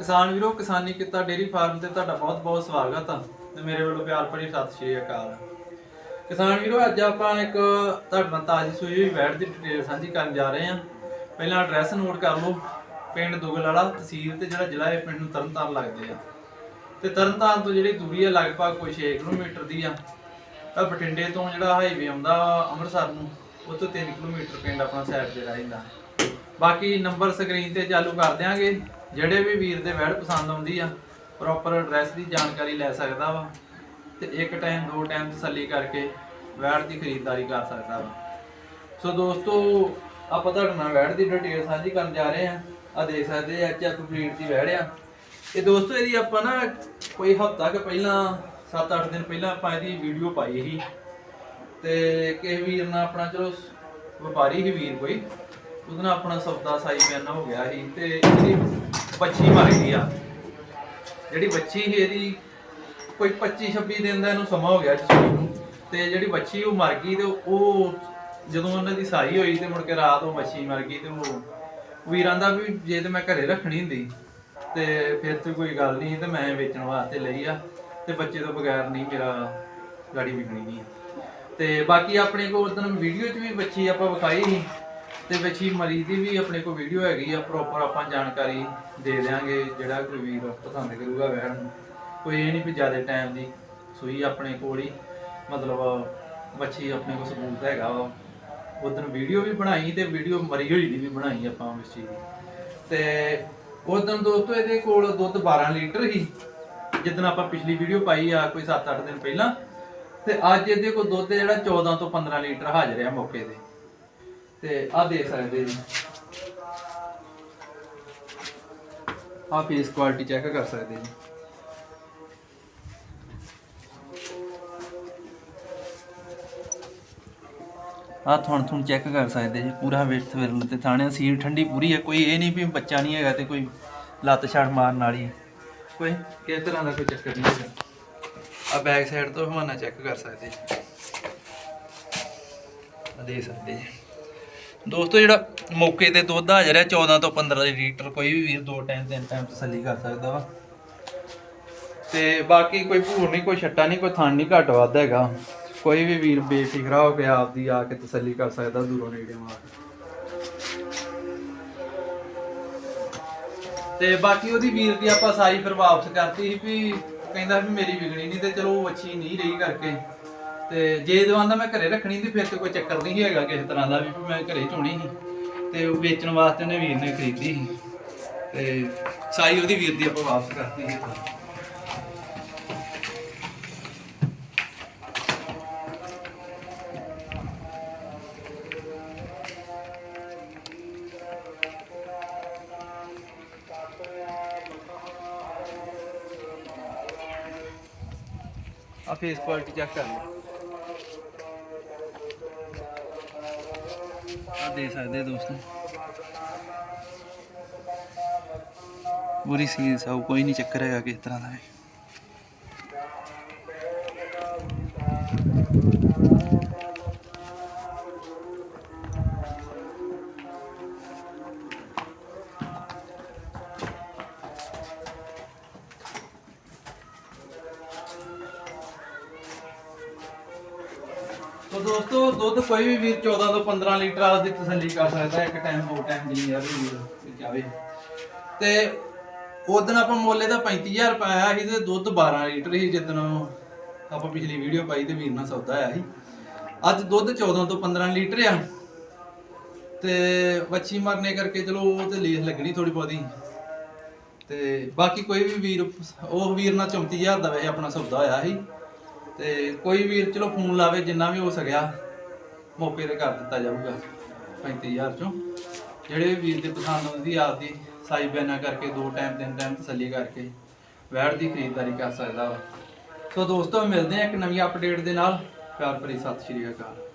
ਕਿਸਾਨ ਵੀਰੋ, ਕਿਸਾਨੀ ਕਿੱਤਾ ਡੇਰੀ ਫਾਰਮ ਤੇ ਤੁਹਾਡਾ ਬਹੁਤ-ਬਹੁਤ ਸਵਾਗਤ ਆ ਤੇ ਮੇਰੇ ਵੱਲੋਂ ਪਿਆਰ ਭਰੀ ਸਤਿ ਸ਼੍ਰੀ ਅਕਾਲ। ਕਿਸਾਨ ਵੀਰੋ, ਅੱਜ ਆਪਾਂ ਇੱਕ ਤੁਹਾਡਾ ਤਾਜ਼ੀ ਸੂਈ ਹੋਈ ਵੈਟ ਦੀ ਡਿਟੇਲ ਸਾਂਝੀ ਕਰਨ ਜਾ ਰਹੇ ਹਾਂ। ਪਹਿਲਾਂ ਐਡਰੈਸ ਨੋਟ ਕਰ ਲਓ, ਪਿੰਡ ਦੁਗਲਵਾਲਾ, ਤਹਿਸੀਲ ਤੇ ਜਿਹੜਾ ਜ਼ਿਲ੍ਹਾ ਹੈ, ਪਿੰਡ ਨੂੰ ਤਰਨਤਾਰਨ ਲੱਗਦੇ ਆ। ਤੇ ਤਰਨਤਾਰਨ ਤੋਂ ਜਿਹੜੀ ਦੂਰੀ ਹੈ ਲਗਭਗ ਕੋਈ 6 ਕਿਲੋਮੀਟਰ ਦੀ ਆ। ਤਾਂ ਬਠਿੰਡੇ ਤੋਂ ਜਿਹੜਾ ਹਾਈਵੇ ਆਉਂਦਾ ਅੰਮ੍ਰਿਤਸਰ ਨੂੰ ਉਹ ਤੋਂ 3 ਕਿਲੋਮੀਟਰ ਪਿੰਡ ਆਪਣਾ ਸਾਈਡ ਤੇ ਰਹਿੰਦਾ। ਬਾਕੀ ਨੰਬਰ ਸਕਰੀਨ ਤੇ ਚਾਲੂ ਕਰ ਦਿਆਂਗੇ। ਜਿਹੜੇ ਵੀ ਵੀਰ ਦੇ ਵੈਡ ਪਸੰਦ ਆਉਂਦੀ ਆ ਪ੍ਰੋਪਰ ਐਡਰੈਸ ਦੀ ਜਾਣਕਾਰੀ ਲੈ ਸਕਦਾ ਵਾ ਤੇ ਇੱਕ ਟਾਈਮ ਦੋ ਟਾਈਮ ਤਸੱਲੀ ਕਰਕੇ ਵੈਡ ਦੀ ਖਰੀਦਦਾਰੀ ਕਰ ਸਕਦਾ ਵਾ। ਸੋ ਦੋਸਤੋ, ਆਪਾਂ ਤੁਹਾਡੇ ਨਾਲ ਵੈਡ ਦੀ ਡਿਟੇਲ ਸਾਂਝੀ ਕਰਨ ਜਾ ਰਹੇ ਆ ਆ ਦੇਖ ਸਕਦੇ ਆ ਚੈੱਕ ਕੰਪਲੀਟ ਦੀ ਵੈਡ ਆ। ਇਹ ਦੋਸਤੋ, ਇਹਦੀ ਆਪਾਂ ਨਾ ਕੋਈ ਹਫ਼ਤਾ ਕੁ ਪਹਿਲਾਂ 7-8 ਦਿਨ ਪਹਿਲਾਂ ਆਪਾਂ ਇਹਦੀ ਵੀਡੀਓ ਪਾਈ ਸੀ। ਤੇ ਕਿਸੇ ਵੀਰ ਨਾਲ ਆਪਣਾ ਚਲੋ ਵਪਾਰੀ ਹੀ ਵੀਰ ਕੋਈ, ਉਹਦੇ ਨਾਲ ਆਪਣਾ ਸੌਦਾ ਸਾਈ ਬਿਆਨਾ ਹੋ ਗਿਆ ਸੀ। ਤੇ ਇਹਦੀ ਬੱਚੀ ਮਰ ਗਈ ਆ। ਜਿਹੜੀ ਬੱਚੀ ਸੀ ਇਹਦੀ ਕੋਈ 25 26 ਦਿਨ ਦਾ ਇਹਨੂੰ ਸਮਾਂ ਹੋ ਗਿਆ ਸੂਈ ਨੂੰ। ਤੇ ਜਿਹੜੀ ਬੱਚੀ ਉਹ ਮਰ ਗਈ ਤੇ ਉਹ ਜਦੋਂ ਉਹਨਾਂ ਦੀ ਸਾਈ ਹੋਈ ਤੇ ਮੁੜ ਕੇ ਰਾਤ ਉਹ ਬੱਚੀ ਮਰ ਗਈ ਤੇ ਉਹ ਵੀਰਾਂ ਦਾ ਵੀ ਜੇ ਤੇ ਮੈਂ ਘਰੇ ਰੱਖਣੀ ਹੁੰਦੀ, ਤੇ ਫਿਰ ਤੇ ਕੋਈ ਗੱਲ ਨਹੀਂ ਤੇ ਮੈਂ ਵੇਚਣ ਵਾਸਤੇ ਲਈ ਆ। ਤੇ ਬੱਚੇ ਤੋਂ ਬਗੈਰ ਨਹੀਂ ਮੇਰਾ ਗਾੜੀ ਵਿਕਣੀ ਨਹੀਂ ਤੇ ਬਾਕੀ ਆਪਣੇ ਕੋਲ ਉਦੋਂ ਵੀਡੀਓ 'ਚ ਵੀ ਬੱਚੀ ਆਪਾਂ ਵਿਖਾਈ ਸੀ। ਤੇ ਬੱਚੀ ਮਰੀ ਦੀ ਵੀ ਆਪਣੇ ਕੋਲ ਵੀਡੀਓ ਹੈਗੀ ਆ ਪ੍ਰੋਪਰ ਆਪਾਂ ਜਾਣਕਾਰੀ ਦੇ ਦਿਆਂਗੇ ਜਿਹੜਾ ਕੋਈ ਵੀਰ ਪਸੰਦ ਕਰੂਗਾ ਵੈਣ ਨੂੰ। ਕੋਈ ਇਹ ਨਹੀਂ ਵੀ ਜ਼ਿਆਦਾ ਟਾਈਮ ਦੀ ਸੂਈ ਆਪਣੇ ਕੋਲ ਹੀ, ਮਤਲਬ ਮੱਛੀ ਆਪਣੇ ਕੋਲ ਸਬੂਤ ਹੈਗਾ ਵਾ। ਉਦੋਂ ਵੀਡੀਓ ਵੀ ਬਣਾਈ ਤੇ ਵੀਡੀਓ ਮਰੀ ਹੋਈ ਦੀ ਵੀ ਬਣਾਈ ਆਪਾਂ ਉਸ ਚੀਜ਼ ਦੀ। ਤੇ ਉਦੋਂ ਦੋਸਤੋ ਇਹਦੇ ਕੋਲ ਦੁੱਧ 12 ਲੀਟਰ ਹੀ, ਜਿੱਦਣ ਆਪਾਂ ਪਿਛਲੀ ਵੀਡੀਓ ਪਾਈ ਆ ਕੋਈ 7-8 ਦਿਨ ਪਹਿਲਾਂ, ਤੇ ਅੱਜ ਇਹਦੇ ਕੋਲ ਦੁੱਧ ਜਿਹੜਾ 14 ਤੋਂ 15 ਲੀਟਰ ਹਾਜ਼ਰ ਆ ਮੌਕੇ ਤੇ। ਤੇ ਆ ਦੇਖ ਸਕਦੇ ਜੀ। ਆ ਫੇਸ ਕੁਆਲਿਟੀ ਚੈੱਕ ਕਰ ਸਕਦੇ ਜੀ। ਆ ਥਣ ਥਣ ਚੈੱਕ ਕਰ ਸਕਦੇ ਜੀ, ਪੂਰਾ ਵੇਟ ਵਿਰਲ ਤੇ ਥਾਣੇ ਸੀਲ ਠੰਡੀ ਪੂਰੀ ਹੈ, ਕੋਈ ਇਹ ਨਹੀਂ ਵੀ ਬੱਚਾ ਨਹੀਂ ਹੈਗਾ ਤੇ ਕੋਈ ਲੱਤ ਛੜ ਮਾਰਨ ਵਾਲੀ ਕੋਈ ਕਿਸ ਤਰ੍ਹਾਂ ਦਾ ਕੋਈ ਚੱਕਰ ਨਹੀਂ ਹੈਗਾ। ਆ ਬੈਕ ਸਾਈਡ ਤੋਂ ਹਵਾਨਾ ਚੈੱਕ ਕਰ ਸਕਦੇ ਜੀ। ਆ ਦੇ ਸਕਦੇ ਜੀ। ਦੋਸਤੋ, ਜਿਹੜਾ ਮੌਕੇ ਤੇ ਦੁੱਧ ਹਾਜ਼ਰ ਹੈ 14 ਤੋਂ 15 ਲੀਟਰ, ਕੋਈ ਵੀ ਵੀਰ ਦੋ ਟਾਈਮ, ਤਿੰਨ ਟਾਈਮ ਤਸੱਲੀ ਕਰ ਸਕਦਾ ਵਾ। ਤੇ ਬਾਕੀ ਕੋਈ ਭੂਰ ਨਹੀਂ, ਕੋਈ ਛੱਟਾ ਨਹੀਂ, ਕੋਈ ਥਣ ਨਹੀਂ, ਘੱਟ ਵੱਧ ਹੈਗਾ। ਕੋਈ ਵੀ ਵੀਰ ਬੇਫਿਕਰਾ ਹੋ ਕੇ ਆਪਦੀ ਆ ਕੇ ਤਸੱਲੀ ਕਰ ਸਕਦਾ ਦੂਰੋਂ ਨੇੜੇ ਮਾਰ ਤੇ ਬਾਕੀ ਉਹਦੀ ਵੀਰ ਦੀ ਆਪਾਂ ਸਾਰੀ ਫਿਰ ਵਾਪਸ ਕਰਤੀ ਸੀ ਵੀ ਕਹਿੰਦਾ ਵੀ ਮੇਰੀ ਵਿਗਣੀ ਨਹੀਂ ਤੇ ਚਲੋ ਉਹ ਅੱਛੀ ਨਹੀਂ ਰਹੀ ਕਰਕੇ। ਤੇ ਜੇ ਦਵਾਂਦਾ ਮੈਂ ਘਰੇ ਰੱਖਣੀ ਤੇ ਫਿਰ ਤੇ ਕੋਈ ਚੱਕਰ ਨਹੀਂ ਹੈਗਾ ਕਿਸੇ ਤਰ੍ਹਾਂ ਦਾ ਵੀ ਮੈਂ ਘਰੇ ਚੋਣੀ ਸੀ। ਤੇ ਉਹ ਵੇਚਣ ਵਾਸਤੇ ਉਹਨੇ ਵੀਰ ਨੇ ਖਰੀਦੀ ਸੀ। ਤੇ ਸਾਈ ਉਹਦੀ ਵੀਰ ਦੀ ਆਪਾਂ ਵਾਪਸ ਕਰਤੀ ਸੀ। ਆ ਫੇਸ ਕੁਆਲਿਟੀ ਚੈੱਕ ਕਰ ਲਓ। ਆ ਦੇ ਸਕਦੇ ਦੋਸਤੋ। ਪੂਰੀ ਸੀਰੀਜ਼ ਆ ਕੋਈ ਨਹੀਂ ਚੱਕਰ ਹੈਗਾ ਕਿਸ ਤਰ੍ਹਾਂ ਦਾ ਵੀ ਤੋ ਦੋਸਤੋ, ਦੁੱਧ ਕੋਈ ਵੀ ਵੀਰ 14 ਤੋਂ 15 ਲੀਟਰ ਆ ਦੀ ਤਸੱਲੀ ਕਰ ਸਕਦਾ ਇੱਕ ਟਾਈਮ ਦੋ ਟਾਈਮ ਜਿੰਨੀ ਆ ਵੀਰ ਚਾਵੇ ਤੇ ਉਦੋਂ ਆਪਾਂ ਮੁੱਲ ਇਹਦਾ 35000 ਰੁਪਏ ਆਇਆ ਸੀ ਤੇ ਦੁੱਧ 12 ਲੀਟਰ ਸੀ ਜਦੋਂ ਆਪਾਂ ਪਿਛਲੀ ਵੀਡੀਓ ਪਾਈ ਤੇ ਵੀਰ ਨਾਲ ਸੌਦਾ ਆਇਆ ਸੀ। ਅੱਜ ਦੁੱਧ 14 ਤੋਂ 15 ਲੀਟਰ ਆ। ਤੇ ਵੱਛੀ ਮਰਨੇ ਕਰਕੇ ਚਲੋ ਉਹ ਤੇ ਲੇਸ ਲੱਗਣੀ ਥੋੜੀ ਬਹੁਤੀ। ਤੇ ਬਾਕੀ ਕੋਈ ਵੀ ਵੀਰ, ਉਹ ਵੀਰ ਨਾਲ 34000 ਦਾ ਵੈਸੇ ਆਪਣਾ ਸੌਦਾ ਹੋਇਆ ਸੀ। ਤੇ ਕੋਈ ਵੀਰ ਚਲੋ ਫੋਨ ਲਾਵੇ, ਜਿੰਨਾ ਵੀ ਹੋ ਸਕਿਆ, ਮੌਕੇ ਤੇ ਕਰ ਦਿੱਤਾ ਜਾਊਗਾ 35000 ਚੋਂ। ਜਿਹੜੇ ਵੀਰ ਦੇ ਪਸੰਦ ਆਉਂਦੀ, ਆਪਦੀ ਸਾਈ ਬੈਨਾ ਕਰਕੇ, ਦੋ ਟਾਈਮ ਤਿੰਨ ਟਾਈਮ ਤਸੱਲੀ ਕਰਕੇ, ਵੈੜ ਦੀ ਖਰੀਦਦਾਰੀ ਕਰ ਸਕਦਾ ਵਾ। ਸੋ ਦੋਸਤੋ, ਮਿਲਦੇ ਆ ਇੱਕ ਨਵੀਂ ਅਪਡੇਟ ਦੇ ਨਾਲ। ਪਿਆਰ ਭਰੀ ਸਤਿ ਸ਼੍ਰੀ ਅਕਾਲ।